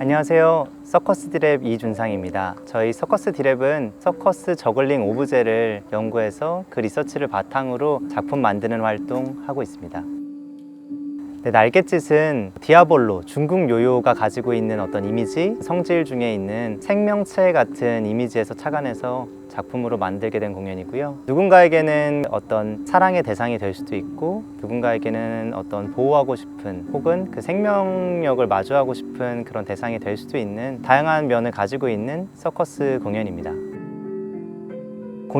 안녕하세요. 서커스 디랩 이준상입니다. 저희 서커스 디랩은 서커스 저글링 오브제를 연구해서 그 리서치를 바탕으로 작품 만드는 활동 하고 있습니다. 네, 날갯짓은 디아볼로, 중국 요요가 가지고 있는 어떤 이미지, 성질 중에 있는 생명체 같은 이미지에서 착안해서 작품으로 만들게 된 공연이고요. 누군가에게는 어떤 사랑의 대상이 될 수도 있고, 누군가에게는 어떤 보호하고 싶은 혹은 그 생명력을 마주하고 싶은 그런 대상이 될 수도 있는 다양한 면을 가지고 있는 서커스 공연입니다.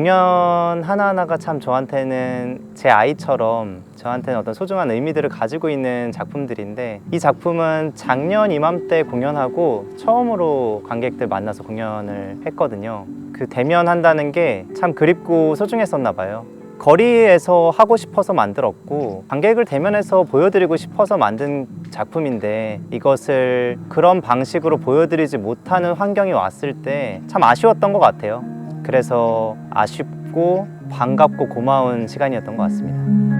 공연 하나하나가 참 저한테는 제 아이처럼 저한테는 어떤 소중한 의미들을 가지고 있는 작품들인데 이 작품은 작년 이맘때 공연하고 처음으로 관객들 만나서 공연을 했거든요. 그 대면한다는 게 참 그립고 소중했었나 봐요. 거리에서 하고 싶어서 만들었고 관객을 대면해서 보여드리고 싶어서 만든 작품인데 이것을 그런 방식으로 보여드리지 못하는 환경이 왔을 때 참 아쉬웠던 것 같아요. 그래서 아쉽고 반갑고 고마운 시간이었던 것 같습니다.